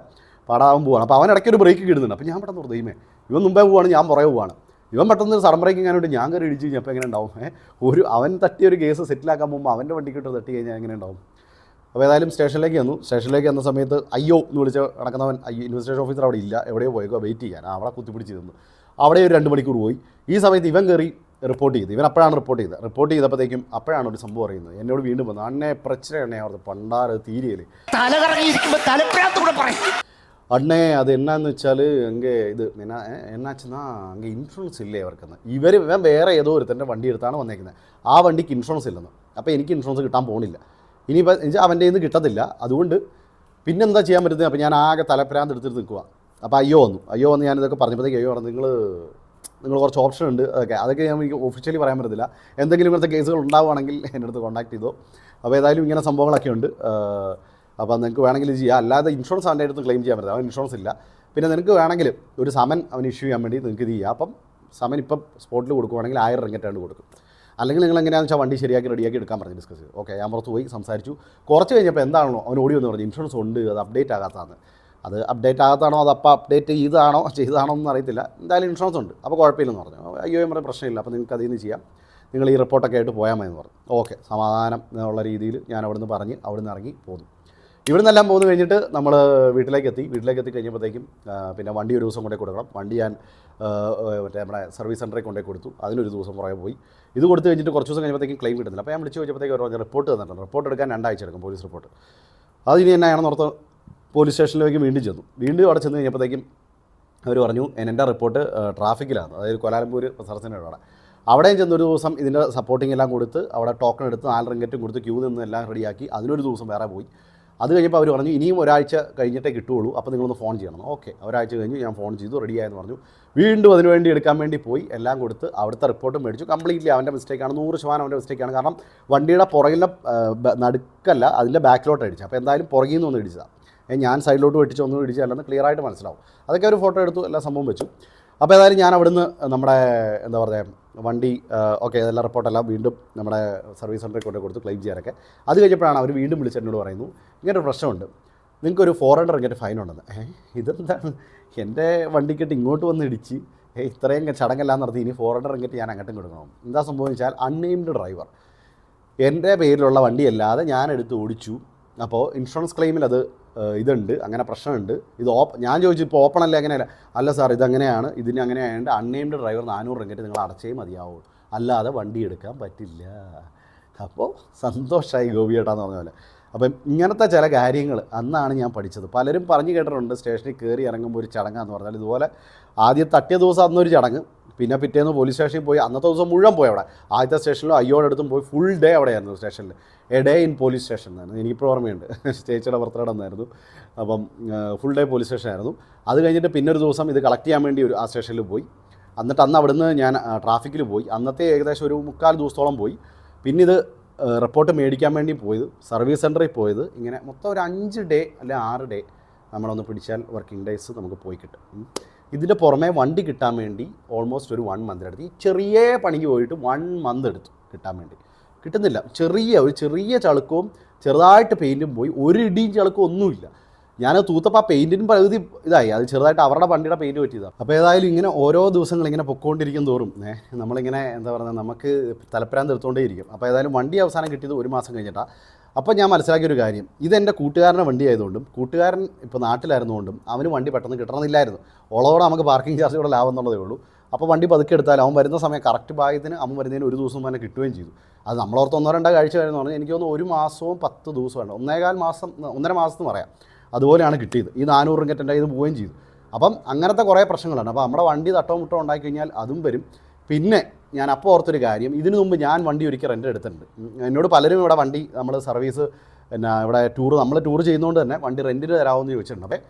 പാടാവും പോവാണ്. അപ്പോൾ അവൻ ഇടയ്ക്ക് ഒരു ബ്രേക്ക് കിടുന്നുണ്ട് അപ്പോൾ ഞാൻ പെട്ടെന്ന് ദൈവമേ ഇവൻ മുമ്പേ പോവാണ് ഞാൻ പുറകെ പോവാണ്. ഇവൻ പെട്ടെന്ന് സഡൻ ബ്രേക്കിംഗ് ആയിട്ട് ഞാൻ കയറി ഇടിച്ച് അപ്പോൾ എങ്ങനെ ഉണ്ടാവും? ഒരു അവൻ തട്ടിയ ഒരു കേസ് സെറ്റിലാക്കാൻ പോകുമ്പോൾ അവന്റെ വണ്ടിക്കിട്ട് തട്ടി കഴിഞ്ഞാൽ എങ്ങനെ ഉണ്ടാവും? അപ്പോൾ ഏതായാലും സ്റ്റേഷനിലേക്ക് വന്നു. സ്റ്റേഷനിലേക്ക് വന്ന സമയത്ത് അയ്യോ എന്ന് വിളിച്ച് നടക്കുന്നവൻ അയ്യോ ഇൻവെസ്റ്റിഗേഷൻ ഓഫീസർ അവിടെ ഇല്ല. എവിടെയോ പോയേക്കോ വെയിറ്റ് ചെയ്യാൻ. അവിടെ കുത്തിപ്പിടിച്ച് നിന്നു അവിടെ ഒരു രണ്ട് മണിക്കൂർ പോയി. ഈ സമയത്ത് ഇവൻ കയറി റിപ്പോർട്ട് ചെയ്തു. ഇവൻ അപ്പോഴാണ് റിപ്പോർട്ട് ചെയ്തത്. റിപ്പോർട്ട് ചെയ്തപ്പോഴത്തേക്കും അപ്പോഴാണ് ഒരു സംഭവം അറിയുന്നത്. എന്നോട് വീണ്ടും വന്നത് അണ്ണേ പ്രശ്നം എണ്ണേ അവിടുത്തെ പണ്ടാറ് തീരെയല്ലേ? അണ്ണേ അത് എന്നാന്ന് വെച്ചാൽ എങ്കിൽ ഇത് എന്നാ എന്നാച്ചെന്നാ അങ്ങനെ ഇൻഷുറൻസ് ഇല്ലേ അവർക്കെന്ന്. ഇവർ ഇവൻ വേറെ ഏതോ ഒരുത്തന്റെ വണ്ടി എടുത്താണ് വന്നേക്കുന്നത് ആ വണ്ടിക്ക് ഇൻഷുറൻസ് ഇല്ലെന്ന്. അപ്പോൾ എനിക്ക് ഇൻഷുറൻസ് കിട്ടാൻ പോകണില്ല ഇനിയിപ്പോൾ അവന്റെ ഇന്ന് കിട്ടത്തില്ല. അതുകൊണ്ട് പിന്നെന്താ ചെയ്യാൻ പറ്റുന്നത്? അപ്പോൾ ഞാൻ ആകെ തലപ്രാന്ത് എടുത്തിട്ട് നിൽക്കുക അപ്പോൾ അയ്യോ വന്നു. അയ്യോ വന്ന് ഞാനിതൊക്കെ പറഞ്ഞപ്പോഴത്തേക്ക് അയ്യോ നിങ്ങൾ നിങ്ങൾ കുറച്ച് ഓപ്ഷൻ ഉണ്ട്. അതൊക്കെ അതൊക്കെ ഞാൻ എനിക്ക് ഒഫീഷ്യലി പറയാൻ പറ്റത്തില്ല. എന്തെങ്കിലും ഇങ്ങനത്തെ കേസുകൾ ഉണ്ടാവുകയാണെങ്കിൽ എന്റെ അടുത്ത് കോൺടാക്ട് ചെയ്തോ. അപ്പോൾ ഏതായാലും ഇങ്ങനെ സംഭവങ്ങളൊക്കെ ഉണ്ട്. അപ്പോൾ നിങ്ങൾക്ക് വേണമെങ്കിൽ ചെയ്യാം. അല്ലാതെ ഇൻഷുറൻസ് അവന്റെ അടുത്ത് ക്ലെയിം ചെയ്യാൻ പറ്റില്ല അവൻ ഇൻഷുറൻസ് ഇല്ല. പിന്നെ നിനക്ക് വേണമെങ്കിൽ ഒരു സമൻ അവൻ ഇഷ്യൂ ചെയ്യാൻ വേണ്ടി നിങ്ങൾക്ക് ഇത് ചെയ്യാം. അപ്പം സമൻ ഇപ്പം സ്പോട്ടിൽ കൊടുക്കുവാണെങ്കിൽ ആയിരം റിങ്ങറ്റാണ് കൊടുക്കും. അല്ലെങ്കിൽ നിങ്ങൾ എങ്ങനെയാണെന്ന് വെച്ചാൽ വണ്ടി ശരിയാക്കി റെഡിയാക്കി എടുക്കാൻ പറഞ്ഞു ഡിസ്കസ് ചെയ്തു ഓക്കെ ഞാൻ പുറത്ത് പോയി സംസാരിച്ചു. കുറച്ച് കഴിഞ്ഞപ്പോൾ എന്താണോ അവൻ ഓടി എന്ന് പറഞ്ഞു ഇൻഷുറൻസ് ഉണ്ട് അത് അപ്ഡേറ്റ് ആകാത്തതാണ് അത് അപ്ഡേറ്റ് ആകാത്താണോ അത് അപ്പോൾ അപ്ഡേറ്റ് ചെയ്താണോ ചെയ്താണോ എന്ന് അറിയത്തില്ല. എന്തായാലും ഇൻഷുറൻസ് ഉണ്ട്. അപ്പോൾ കുഴപ്പമില്ലെന്ന് പറഞ്ഞു. അയ്യോ എം പറഞ്ഞ പ്രശ്നമില്ല. അപ്പോൾ നിങ്ങൾക്ക് അതിൽ നിന്ന് ചെയ്യാം. നിങ്ങൾ ഈ റിപ്പോർട്ടൊക്കെ ആയിട്ട് പോയാൽ മതി എന്ന് പറഞ്ഞു. ഓക്കെ. സമാധാനം എന്നുള്ള രീതിയിൽ ഞാൻ അവിടെ നിന്ന് പറഞ്ഞ് അവിടെ നിന്ന് ഇറങ്ങി പോന്നു. ഇവിടെ നിന്നെല്ലാം പോന്നു കഴിഞ്ഞിട്ട് നമ്മൾ വീട്ടിലേക്ക് എത്തി വീട്ടിലേക്ക് എത്തി കഴിഞ്ഞപ്പോഴത്തേക്കും പിന്നെ വണ്ടി ഒരു ദിവസം കൊണ്ടേ കൊടുക്കണം. വണ്ടി ഞാൻ മറ്റേ നമ്മുടെ സർവീസ് സെന്ററിൽ കൊണ്ടേ കൊടുത്തു. അതിനൊരു ദിവസം പുറകെ പോയി. ഇത് കൊടുത്തു കഴിഞ്ഞിട്ട് കുറച്ച് ദിവസം കഴിഞ്ഞപ്പോഴത്തേക്കും ക്ലെയിം കിട്ടുന്നില്ല. അപ്പോൾ ഞാൻ വിളിച്ച് ചോദിച്ചപ്പോഴത്തേക്ക് ഒരു റിപ്പോർട്ട് തന്നിട്ടുണ്ട്. റിപ്പോർട്ട് എടുക്കാൻ രണ്ടാഴ്ച എടുക്കും പോലീസ് റിപ്പോർട്ട് അതിനി എന്നാണെന്ന് ഓർത്ത് പോലീസ് സ്റ്റേഷനിലേക്ക് വീണ്ടും ചെന്നു. വീണ്ടും അവിടെ ചെന്ന് കഴിഞ്ഞപ്പോഴത്തേക്കും അവർ പറഞ്ഞു എന്റെ റിപ്പോർട്ട് ട്രാഫിക്കിലാണ്. അതായത് കൊലാലംപൂർ സർസിന്റെ അവിടെ അവിടെയും ചെന്നൊരു ദിവസം ഇതിന്റെ സപ്പോർട്ടിംഗ് എല്ലാം കൊടുത്ത് അവിടെ ടോക്കൺ എടുത്ത് നാല് റിങ്കറ്റും കൊടുത്ത് ക്യൂ നിന്ന് എല്ലാം റെഡിയാക്കി അതിനൊരു ദിവസം വേറെ പോയി. അത് കഴിഞ്ഞപ്പോൾ അവർ പറഞ്ഞു ഇനിയും ഒരാഴ്ച കഴിഞ്ഞിട്ടേ കിട്ടുള്ളൂ അപ്പോൾ നിങ്ങളൊന്ന് ഫോൺ ചെയ്യണം. ഓക്കെ ഒരാഴ്ച കഴിഞ്ഞ് ഞാൻ ഫോൺ ചെയ്തു റെഡിയായെന്ന് പറഞ്ഞു. വീണ്ടും അതിന് വേണ്ടി എടുക്കാൻ വേണ്ടി പോയി എല്ലാം കൊടുത്ത് അവിടുത്തെ റിപ്പോർട്ട് മേടിച്ചു. കംപ്ലീറ്റ്ലി അവന്റെ മിസ്റ്റേക്കാണ് നൂറ് ശതമാനം അവന്റെ മിസ്റ്റേക്കാണ് കാരണം വണ്ടിയുടെ പുറകിലെ നടുക്കല്ല അതിന്റെ ബാക്കിലോട്ട് അടിച്ചു അപ്പോൾ എന്തായാലും പുറകിൽ നിന്ന് ഒന്ന് ഇടിച്ചതാണ് ഏ, ഞാൻ സൈഡിലോട്ട് വെട്ടിച്ച് ഒന്നും ഇടിച്ചല്ലെന്ന് ക്ലിയർ ആയിട്ട് മനസ്സിലാവും. അതൊക്കെ ഒരു ഫോട്ടോ എടുത്തു എല്ലാ സംഭവം വെച്ചു. അപ്പോൾ ഏതായാലും ഞാൻ അവിടുന്ന് നമ്മുടെ എന്താ പറയുക വണ്ടി ഓക്കെ അതെല്ലാം റിപ്പോർട്ടെല്ലാം വീണ്ടും നമ്മുടെ സർവീസ് സെന്ററിൽ കൊണ്ട് കൊടുത്ത് ക്ലെയിം ചെയ്യാനൊക്കെ. അത് കഴിഞ്ഞപ്പോഴാണ് അവർ വീണ്ടും വിളിച്ച് എന്നോട് പറയുന്നു ഇങ്ങനെ ഒരു പ്രശ്നമുണ്ട്. നിങ്ങൾക്കൊരു ഫോർ ഹൺഡ്രഡ് ഇങ്ങനെ ഫൈൻ ഉണ്ടെന്ന്. ഇതെന്താണ്? എന്റെ വണ്ടിക്കിട്ട് ഇങ്ങോട്ട് വന്ന് ഇടിച്ച് ഇത്രയും ചടങ്ങെല്ലാം നടത്തി ഇനി ഫോർ ഹൺഡ്രഡ് ഇങ്ങോട്ട് ഞാൻ അങ്ങോട്ടും കൊടുക്കണം എന്താ സംഭവം വെച്ചാൽ അൺനെയിംഡ് ഡ്രൈവർ എന്റെ പേരിലുള്ള വണ്ടിയല്ലാതെ ഞാൻ എടുത്ത് ഓടിച്ചു. അപ്പോൾ ഇൻഷുറൻസ് ക്ലെയിമിൽ അത് ഇതുണ്ട്. അങ്ങനെ പ്രശ്നമുണ്ട്. ഇത് ഓപ്പ ഞാൻ ചോദിച്ചു ഇപ്പോൾ ഓപ്പൺ അല്ലേ അങ്ങനെയല്ല. അല്ല സാർ ഇതങ്ങനെയാണ്. ഇതിന് അങ്ങനെ ആയതുകൊണ്ട് അൺനെയിംഡ് ഡ്രൈവർ നാനൂറ് രംഗറ്റ് നിങ്ങൾ അടച്ചേ മതിയാവുള്ളൂ. അല്ലാതെ വണ്ടി എടുക്കാൻ പറ്റില്ല. അപ്പോൾ സന്തോഷമായി ഗോപിയേട്ടാന്ന് പറഞ്ഞ പോലെ. അപ്പം ഇങ്ങനത്തെ ചില കാര്യങ്ങൾ അന്നാണ് ഞാൻ പഠിച്ചത്. പലരും പറഞ്ഞു കേട്ടിട്ടുണ്ട് സ്റ്റേഷനിൽ കയറി ഇറങ്ങുമ്പോൾ ഒരു ചടങ്ങാന്ന് പറഞ്ഞാൽ ഇതുപോലെ ആദ്യം തട്ടിയ ദിവസം അന്നൊരു ചടങ്ങ്. പിന്നെ പിറ്റേന്ന് പോലീസ് സ്റ്റേഷനിൽ പോയി അന്നത്തെ ദിവസം മുഴുവൻ പോയി അവിടെ. ആദ്യത്തെ സ്റ്റേഷനിലും അയ്യോടടുത്തും പോയി ഫുൾ ഡേ അവിടെ ആയിരുന്നു സ്റ്റേഷനിൽ a day in police station എന്നായിരുന്നു എനിക്കിപ്പോൾ ഓർമ്മയുണ്ട് ചേച്ചിയുടെ ബർത്ത്ഡേ എന്നായിരുന്നു അപ്പം ഫുൾ ഡേ പോലീസ് സ്റ്റേഷനായിരുന്നു അത് കഴിഞ്ഞിട്ട് പിന്നെ ഒരു ദിവസം ഇത് കളക്ട് ചെയ്യാൻ വേണ്ടി ഒരു ആ സ്റ്റേഷനിൽ പോയി. എന്നിട്ട് അന്ന് അവിടുന്ന് ഞാൻ ട്രാഫിക്കിൽ പോയി. അന്നത്തെ ഏകദേശം ഒരു മുക്കാൽ ദിവസത്തോളം പോയി. പിന്നെ ഇത് റിപ്പോർട്ട് മേടിക്കാൻ വേണ്ടി പോയത് സർവീസ് സെന്ററിൽ പോയത്. ഇങ്ങനെ മൊത്തം ഒരു അഞ്ച് ഡേ അല്ലെ ആറ് ഡേ നമ്മളൊന്ന് പിടിച്ചാൽ വർക്കിംഗ് ഡേയ്സ് നമുക്ക് പോയി കിട്ടും. ഇതിന്റെ പുറമെ വണ്ടി കിട്ടാൻ വേണ്ടി ഓൾമോസ്റ്റ് ഒരു വൺ മന്ത് ഈ ചെറിയ പണിക്ക് പോയിട്ട് വൺ മന്ത് എടുത്തു കിട്ടാൻ വേണ്ടി. കിട്ടുന്നില്ല. ചെറിയ ഒരു ചെറിയ ചളുക്കവും ചെറുതായിട്ട് പെയിന്റും പോയി. ഒരു ഇടിയും ചളുക്കവും ഒന്നുമില്ല. ഞാൻ തൂത്തപ്പോൾ ആ പെയിന്റിനും പകുതി ഇതായി. അത് ചെറുതായിട്ട് അവരുടെ വണ്ടിയുടെ പെയിന്റ് പറ്റിയതാണ് അപ്പോൾ ഏതായാലും ഇങ്ങനെ ഓരോ ദിവസങ്ങൾ ഇങ്ങനെ പൊക്കോണ്ടിരിക്കും തോറും ഏ, നമ്മളിങ്ങനെ എന്താ പറയുക നമുക്ക് തലപ്പരാൻ തീർത്തുകൊണ്ടേയിരിക്കും അപ്പോൾ ഏതായാലും വണ്ടി അവസാനം കിട്ടിയത് ഒരു മാസം കഴിഞ്ഞിട്ടാണ് അപ്പോൾ ഞാൻ മനസ്സിലാക്കിയൊരു കാര്യം. ഇതെന്റെ കൂട്ടുകാരന്റെ വണ്ടി ആയതുകൊണ്ടും കൂട്ടുകാരൻ ഇപ്പോൾ നാട്ടിലായിരുന്നുകൊണ്ടും അവന് വണ്ടി പെട്ടെന്ന് കിട്ടണമെന്നില്ലായിരുന്നു. ഉള്ളതോടെ നമുക്ക് പാർക്കിംഗ് ചാർജ് കൂടെ ലാഭം എന്നുള്ളതേ ഉള്ളൂ. അപ്പോൾ വണ്ടി പതുക്കെ എടുത്താൽ അവൻ വരുന്ന സമയം കറക്റ്റ് ഭാഗ്യത്തിന് അവൻ വരുന്നതിന് ഒരു ദിവസം തന്നെ കിട്ടുകയും ചെയ്തു. അത് നമ്മളോർത്ത് ഒന്നോ രണ്ടോ കാഴ്ച കഴിഞ്ഞു പറഞ്ഞാൽ എനിക്ക് തോന്നുന്നു ഒരു മാസവും പത്ത് ദിവസമാണ് ഒന്നേകാൽ മാസം ഒന്നര മാസം പറയാം. അതുപോലെയാണ് കിട്ടിയത്. ഈ നാനൂറ് റിങ്ങറ്റന്റെ ഇത് പോവുകയും ചെയ്തു. അപ്പം അങ്ങനത്തെ കുറേ പ്രശ്നങ്ങളാണ് അപ്പോൾ നമ്മുടെ വണ്ടി തട്ടോ മുട്ടോ ഉണ്ടാക്കി കഴിഞ്ഞാൽ അതും വരും. പിന്നെ ഞാൻ അപ്പോൾ ഓർത്തൊരു കാര്യം. ഇതിനു മുമ്പ് ഞാൻ വണ്ടി ഒരിക്കൽ റെന്റ് എടുത്തിട്ടുണ്ട് എന്നോട് പലരും ഇവിടെ വണ്ടി നമ്മൾ സർവീസ് പിന്നെ ഇവിടെ ടൂർ നമ്മൾ ടൂർ ചെയ്യുന്നതുകൊണ്ട് തന്നെ വണ്ടി റെന്റിന് തരാമെന്ന് ചോദിച്ചിട്ടുണ്ട്. അപ്പോൾ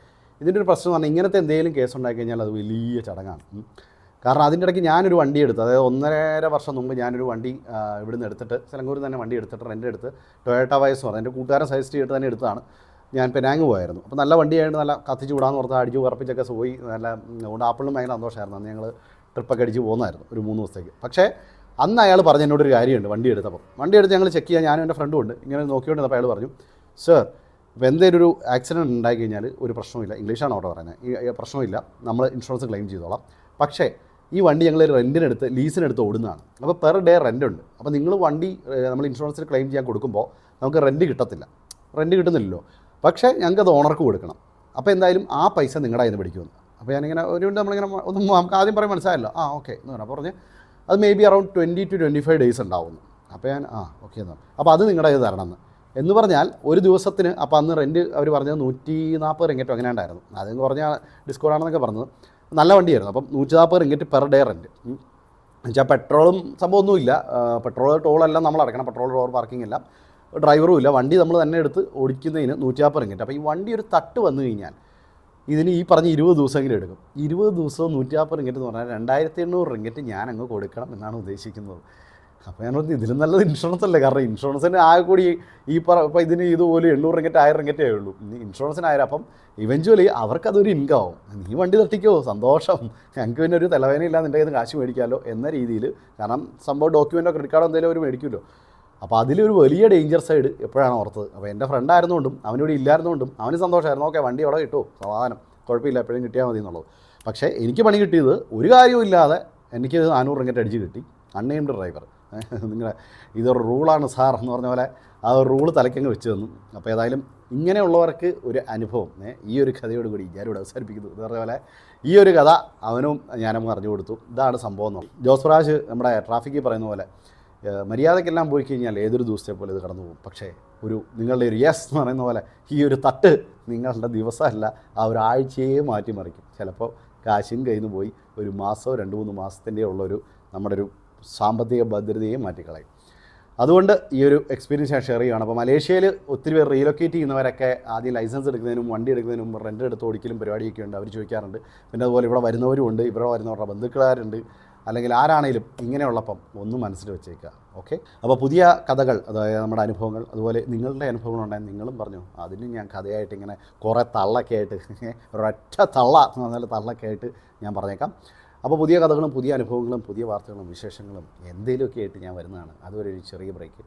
ഇതിന്റെ ഒരു പ്രശ്നം പറഞ്ഞാൽ ഇങ്ങനത്തെ എന്തെങ്കിലും കേസ് ഉണ്ടാക്കി കഴിഞ്ഞാൽ അത് വലിയ ചടങ്ങാണ്. കാരണം അതിന്റെ ഇടയ്ക്ക് ഞാനൊരു വണ്ടി എടുത്തു. അതായത് ഒന്നര വർഷം മുമ്പ് ഞാനൊരു വണ്ടി ഇവിടുന്ന് എടുത്തിട്ട് സെലങ്കൂരിൽ തന്നെ വണ്ടി എടുത്തിട്ട് റെന്റ് എടുത്ത് ടൊയോട്ട വയസ്സ് പറഞ്ഞു എന്റെ കൂട്ടുകാരൻ സജസ്റ്റ് ചെയ്തിട്ട് തന്നെ എടുത്തതാണ്. ഞാൻ പെനാങ് പോയായിരുന്നു. അപ്പോൾ നല്ല വണ്ടിയായിട്ട് നല്ല കത്തിച്ച് വിടാമെന്ന് ഓർത്ത് അടിച്ചു ഉറപ്പിച്ചൊക്കെ പോയി. നല്ല അതുകൊണ്ട് ആപ്പിളിനും ഭയങ്കര സന്തോഷമായിരുന്നു. അന്ന് ഞങ്ങൾ ട്രിപ്പൊക്കെ അടിച്ച് പോകുന്നതായിരുന്നു ഒരു മൂന്ന് ദിവസത്തേക്ക്. പക്ഷേ അന്ന് അയാൾ പറഞ്ഞ എന്നോടൊരു കാര്യമുണ്ട് വണ്ടി എടുത്തപ്പോൾ വണ്ടി എടുത്ത് ഞങ്ങൾ ചെക്ക് ചെയ്യാൻ ഞാനും എന്റെ ഫ്രണ്ടും ഉണ്ട്. ഇങ്ങനെ നോക്കിക്കൊണ്ടിരുന്നപ്പോൾ അയാൾ പറഞ്ഞു സർ ഇപ്പോൾ എന്തെങ്കിലും ഒരു ആക്സിഡന്റ് ഉണ്ടായി കഴിഞ്ഞാൽ ഒരു പ്രശ്നമില്ല ഇംഗ്ലീഷാണ് അവിടെ പറയുന്നത്. ഈ പ്രശ്നമില്ല നമ്മൾ ഇൻഷുറൻസ് ക്ലെയിം ചെയ്തോളാം. പക്ഷേ ഈ വണ്ടി ഞങ്ങൾ റെന്റിനെടുത്ത് ലീസിനെടുത്ത് ഓടുന്നതാണ്. അപ്പോൾ പെർ ഡേ റെന്റ് ഉണ്ട്. അപ്പോൾ നിങ്ങൾ വണ്ടി നമ്മൾ ഇൻഷുറൻസിന് ക്ലെയിം ചെയ്യാൻ കൊടുക്കുമ്പോൾ നമുക്ക് റെന്റ് കിട്ടത്തില്ല. റെന്റ് കിട്ടുന്നില്ലല്ലോ. പക്ഷേ ഞങ്ങൾക്ക് അത് ഓണർക്ക് കൊടുക്കണം. അപ്പോൾ എന്തായാലും ആ പൈസ നിങ്ങളുടെ നിന്ന് പിടിക്കുമെന്ന് അപ്പോൾ ഞാനിങ്ങനെ ഒരു മിനിറ്റ് നമ്മളിങ്ങനെ ഒന്നും നമുക്ക് ആദ്യം പറയാൻ മനസ്സിലായല്ലോ. ആ ഓക്കെ എന്ന് പറഞ്ഞു. അപ്പോൾ പറഞ്ഞ് അത് may be around twenty two twenty five days ഉണ്ടാവുന്നു. അപ്പോൾ ഞാൻ ആ ഓക്കെ എന്ന്. അപ്പോൾ അത് നിങ്ങളുടെ ഇത് തരണം എന്ന്. എന്ന് പറഞ്ഞാൽ ഒരു ദിവസത്തിന് അപ്പോൾ അന്ന് റെന്റ് അവർ പറഞ്ഞത് നൂറ്റി നാൽപ്പത് റിങ്കറ്റോ അങ്ങനെ ഉണ്ടായിരുന്നു. അതെന്ന് കുറഞ്ഞ ഡിസ്കൗണ്ട് ആണെന്നൊക്കെ പറഞ്ഞത്. നല്ല വണ്ടിയായിരുന്നു. അപ്പം നൂറ്റി നാൽപ്പത് റിങ്കറ്റ് പെർ ഡേ റെന്റ് എന്നുവെച്ചാൽ പെട്രോളും സംഭവമൊന്നുമില്ല പെട്രോൾ ടോളെല്ലാം നമ്മൾ അടക്കണം. പെട്രോൾ റോഡ് പാർക്കിംഗ് എല്ലാം. ഡ്രൈവറും ഇല്ല. വണ്ടി നമ്മൾ തന്നെ എടുത്ത് ഓടിക്കുന്നതിന് നൂറ്റി നാൽപ്പത് റിങ്കറ്റ് അപ്പോൾ ഈ വണ്ടി ഒരു തട്ട് വന്നു കഴിഞ്ഞാൽ ഇതിന് ഈ പറഞ്ഞ ഇരുപത് ദിവസമെങ്കിലും എടുക്കും. ഇരുപത് ദിവസവും നൂറ്റി റിങ്കറ്റ് എന്ന് പറഞ്ഞാൽ രണ്ടായിരത്തി എണ്ണൂറ് റിങ്കറ്റ് ഞാൻ അങ്ങ് കൊടുക്കണം എന്നാണ് ഉദ്ദേശിക്കുന്നത്. അപ്പോൾ ഞാൻ പറഞ്ഞു ഇതിലും നല്ലത് ഇൻഷുറൻസ് അല്ലേ? കാരണം ഇൻഷുറൻസിന് ആകെ കൂടി ഈ പറ ഇപ്പോൾ ഇതിന് ഇതുപോലെ എണ്ണൂറ് റിങ്കറ്റ് ആയിരം റിങ്കറ്റേ ഉള്ളൂ. ഇൻഷുറൻസിനായാലും അപ്പം ഇവഞ്ച്വലി അവർക്കതൊരു ഇൻകം ആവും. നീ വണ്ടി തട്ടിക്കോ സന്തോഷം. ഞങ്ങൾക്ക് പിന്നെ ഒരു തലവേദന ഇല്ല നിന്റെ കയ്യിൽ നിന്ന് കാശ് മേടിക്കാമല്ലോ എന്ന രീതിയിൽ. കാരണം സംഭവം ഡോക്യുമെന്റോ ക്രെഡിറ്റ് കാർഡോ എന്തെങ്കിലും അവർ മേടിക്കുമല്ലോ. അപ്പോൾ അതിലൊരു വലിയ ഡേഞ്ചർ സൈഡ് എപ്പോഴാണ് ഓർത്തത്? അപ്പോൾ എന്റെ ഫ്രണ്ട് ആയിരുന്നുകൊണ്ടും അവനിവിടെ ഇല്ലായിരുന്നുകൊണ്ടും അവന് സന്തോഷമായിരുന്നു. ഓക്കെ വണ്ടി അവിടെ കിട്ടുമോ സമാധാനം. കുഴപ്പമില്ല എപ്പോഴും കിട്ടിയാൽ മതി എന്നുള്ളത്. പക്ഷേ എനിക്ക് പണി കിട്ടിയത് ഒരു കാര്യവും ഇല്ലാതെ എനിക്ക് നാനൂറ് റിങ്കറ്റ് അടിച്ച് കിട്ടി. അൺനെയിംഡ് ഡ്രൈവർ നിങ്ങളെ ഇതൊരു റൂളാണ് സാർ എന്ന് പറഞ്ഞ പോലെ ആ ഒരു റൂൾ തലക്കങ്ങ് വെച്ച് തന്നു. അപ്പോൾ ഏതായാലും ഇങ്ങനെയുള്ളവർക്ക് ഒരു അനുഭവം. ഈ ഒരു കഥയോട് കൂടി ഞാനിവിടെ അവസാനിപ്പിക്കുന്നു. എന്ന് പറഞ്ഞ പോലെ ഈ ഒരു കഥ അവനും ഞാനും പറഞ്ഞു കൊടുത്തു. ഇതാണ് സംഭവം എന്ന് പറഞ്ഞു. ജോസ് പ്രാജ് നമ്മുടെ ട്രാഫിക്കിൽ പറയുന്ന പോലെ മര്യാദക്കെല്ലാം പോയി കഴിഞ്ഞാൽ ഏതൊരു ദിവസത്തെ പോലെ ഇത് കടന്നു പോകും പക്ഷേ ഒരു നിങ്ങളുടെ ഒരു യെസ് എന്ന് പറയുന്ന പോലെ ഈ ഒരു തട്ട് നിങ്ങളുടെ ദിവസമല്ല ആ ഒരു ആഴ്ചയെ മാറ്റിമറിക്കും. ചിലപ്പോൾ കാശും കയ്യിൽ നിന്ന് പോയി ഒരു മാസമോ രണ്ട് മൂന്ന് മാസത്തിന്റെ ഉള്ളൊരു നമ്മുടെ ഒരു സാമ്പത്തിക ഭദ്രതയെ മാറ്റിക്കളയും. അതുകൊണ്ട് ഈ ഒരു എക്സ്പീരിയൻസ് ഞാൻ ഷെയർ ചെയ്യുകയാണ്. അപ്പോൾ മലേഷ്യയിൽ ഒത്തിരി പേർ റീലൊക്കേറ്റ് ചെയ്യുന്നവരൊക്കെ ആദ്യം ലൈസൻസ് എടുക്കുന്നതിനും വണ്ടി എടുക്കുന്നതിനും റെന്റ് എടുത്ത് ഓടിക്കലും പരിപാടിയൊക്കെ ഉണ്ട്. അവർ ചോദിക്കാറുണ്ട്. പിന്നെ അതുപോലെ ഇവിടെ വരുന്നവരും ഉണ്ട് ഇവിടെ വരുന്നവരുടെ ബന്ധുക്കളാരുണ്ട്. അല്ലെങ്കിൽ ആരാണേലും ഇങ്ങനെയുള്ളപ്പം ഒന്നും മനസ്സിൽ വെച്ചേക്കുക. ഓക്കെ? അപ്പോൾ പുതിയ കഥകൾ അതായത് നമ്മുടെ അനുഭവങ്ങൾ അതുപോലെ നിങ്ങളുടെ അനുഭവങ്ങൾ ഉണ്ടായി നിങ്ങളും പറഞ്ഞു അതിന് ഞാൻ കഥയായിട്ട് ഇങ്ങനെ കുറേ തള്ളൊക്കെ ആയിട്ട് ഒരൊറ്റ തള്ള എന്ന് പറഞ്ഞാൽ തള്ളൊക്കെ ആയിട്ട് ഞാൻ പറഞ്ഞേക്കാം. അപ്പോൾ പുതിയ കഥകളും പുതിയ അനുഭവങ്ങളും പുതിയ വാർത്തകളും വിശേഷങ്ങളും എന്തെങ്കിലുമൊക്കെ ആയിട്ട് ഞാൻ വരുന്നതാണ്. അതുവരെ ഒരു ചെറിയ ബ്രേക്ക്.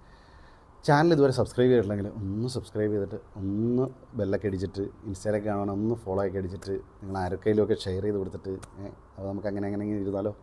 ചാനൽ ഇതുവരെ സബ്സ്ക്രൈബ് ചെയ്തിട്ടില്ലെങ്കിൽ ഒന്ന് സബ്സ്ക്രൈബ് ചെയ്തിട്ട് ഒന്ന് ബെല്ലൊക്കെ അടിച്ചിട്ട് ഇൻസ്റ്റയിലൊക്കെ ആണെങ്കിൽ ഒന്ന് ഫോളോ ഒക്കെ അടിച്ചിട്ട് നിങ്ങൾ ആരൊക്കെയിലുമൊക്കെ ഷെയർ ചെയ്ത് കൊടുത്തിട്ട് അപ്പോൾ നമുക്ക് അങ്ങനെ അങ്ങനെ ഇരുന്നാലോ?